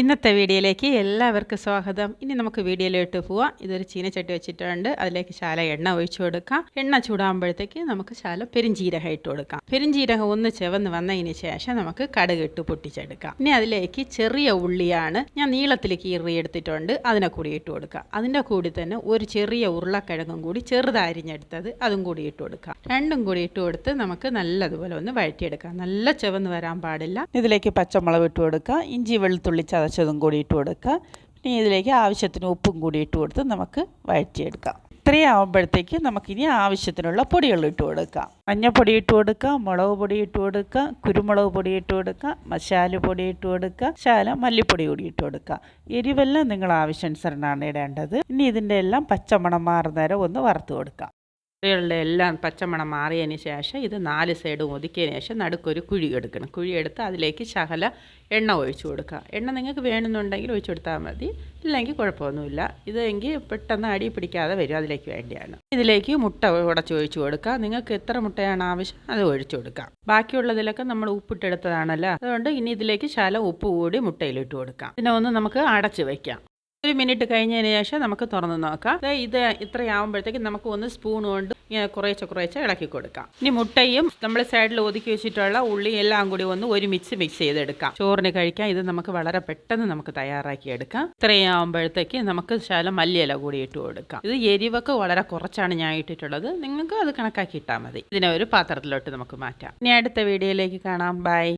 ഇന്നത്തെ വീഡിയോയിലേക്ക് എല്ലാവർക്കും സ്വാഗതം. ഇനി നമുക്ക് വീഡിയോയിലോട്ട് പോവാം. ഇതൊരു ചീനച്ചട്ടി വെച്ചിട്ടുണ്ട്. അതിലേക്ക് ശാല എണ്ണ ഒഴിച്ചു കൊടുക്കാം. എണ്ണ ചൂടാകുമ്പോഴത്തേക്ക് നമുക്ക് ശാല പെരിഞ്ചീരകം ഇട്ട് കൊടുക്കാം. പെരിഞ്ചീരകം ഒന്ന് ചെവന്ന് വന്നതിന് ശേഷം നമുക്ക് കടുക് ഇട്ട് പൊട്ടിച്ചെടുക്കാം. ഇനി അതിലേക്ക് ചെറിയ ഉള്ളിയാണ് ഞാൻ നീളത്തിൽ കീറി എടുത്തിട്ടുണ്ട്. അതിനെ കൂടി ഇട്ട് കൊടുക്കാം. അതിന്റെ കൂടി തന്നെ ഒരു ചെറിയ ഉരുളക്കിഴങ്ങും കൂടി ചെറുതരിഞ്ഞെടുത്തത് അതും കൂടി ഇട്ട് കൊടുക്കാം. രണ്ടും കൂടി ഇട്ട് കൊടുത്ത് നമുക്ക് നല്ലതുപോലെ ഒന്ന് വഴറ്റിയെടുക്കാം. നല്ല ചെവന്ന് വരാൻ പാടില്ല. ഇതിലേക്ക് പച്ചമുളക് ഇട്ട് കൊടുക്കുക ഇഞ്ചി വെളുത്തുള്ളി ചതച്ചതും കൂടി ഇട്ട് കൊടുക്കുക. ഇനി ഇതിലേക്ക് ആവശ്യത്തിന് ഉപ്പും കൂടി ഇട്ട് കൊടുത്ത് നമുക്ക് വഴറ്റിയെടുക്കാം. ഇത്രയും ആകുമ്പോഴത്തേക്ക് നമുക്കിനി ആവശ്യത്തിനുള്ള പൊടികൾ ഇട്ട് കൊടുക്കാം. മഞ്ഞപ്പൊടി ഇട്ട് കൊടുക്കുക മുളക് പൊടി ഇട്ട് കൊടുക്കുക കുരുമുളക് പൊടി ഇട്ട് കൊടുക്കുക മസാല പൊടി ഇട്ട് കൊടുക്കുക ശാല മല്ലിപ്പൊടി കൂടി ഇട്ട് കൊടുക്കുക. എരിവെല്ലാം നിങ്ങൾ ആവശ്യാനുസരണമാണ് ഇടേണ്ടത്. ഇനി ഇതിന്റെ എല്ലാം പച്ചമണം മാറുന്നേരം ഒന്ന് വറുത്ത് കൊടുക്കാം. ഉള്ളികളുടെ എല്ലാം പച്ചമണം മാറിയതിന് ശേഷം ഇത് നാല് സൈഡും ഒതുക്കിയതിന് ശേഷം നടുക്കൊരു കുഴി എടുക്കണം. കുഴി എടുത്ത് അതിലേക്ക് ശകല എണ്ണ ഒഴിച്ചു കൊടുക്കുക. എണ്ണ നിങ്ങൾക്ക് വേണമെന്നുണ്ടെങ്കിൽ ഒഴിച്ചു കൊടുത്താൽ മതി. ഇല്ലെങ്കിൽ കുഴപ്പമൊന്നുമില്ല. ഇതെങ്കിൽ പെട്ടെന്ന് അടി പിടിക്കാതെ വരും. അതിലേക്ക് വേണ്ടിയാണ്. ഇതിലേക്ക് മുട്ട ഉടച്ച് ഒഴിച്ചു കൊടുക്കുക. നിങ്ങൾക്ക് എത്ര മുട്ടയാണ് ആവശ്യം അത് ഒഴിച്ചു കൊടുക്കാം ബാക്കിയുള്ളതിലൊക്കെ നമ്മൾ ഉപ്പിട്ടെടുത്തതാണല്ലോ അതുകൊണ്ട് ഇനി ഇതിലേക്ക് ശകലം ഉപ്പ് കൂടി മുട്ടയിലിട്ട് കൊടുക്കാം. പിന്നെ ഒന്ന് നമുക്ക് അടച്ച് വയ്ക്കാം ഒരു മിനിറ്റ് കഴിഞ്ഞതിന് ശേഷം നമുക്ക് തുറന്ന് നോക്കാം. ഇത് ഇത്രയാവുമ്പോഴത്തേക്ക് നമുക്ക് ഒന്ന് സ്പൂൺ കൊണ്ട് ഇങ്ങനെ കുറേശ്ശെ കുറേശ്ശെ ഇളക്കി കൊടുക്കാം. ഇനി മുട്ടയും നമ്മൾ സൈഡിൽ ഒതുക്കി വെച്ചിട്ടുള്ള ഉള്ളി എല്ലാം കൂടി ഒന്ന് ഒരുമിച്ച് മിക്സ് ചെയ്തെടുക്കാം. ചോറിന് കഴിക്കാൻ ഇത് നമുക്ക് വളരെ പെട്ടെന്ന് നമുക്ക് തയ്യാറാക്കി എടുക്കാം. ഇത്രയാവുമ്പോഴത്തേക്ക് നമുക്ക് ശകലം മല്ലിയില കൂടി ഇട്ട് കൊടുക്കാം. ഇത് എരിവൊക്കെ വളരെ കുറച്ചാണ് ഞാൻ ഇട്ടിട്ടുള്ളത്. നിങ്ങൾക്ക് അത് കണക്കാക്കി ഇട്ടാൽ മതി. ഇതിനെ ഒരു പാത്രത്തിലോട്ട് നമുക്ക് മാറ്റാം. ഇനി അടുത്ത വീഡിയോയിലേക്ക് കാണാം. ബൈ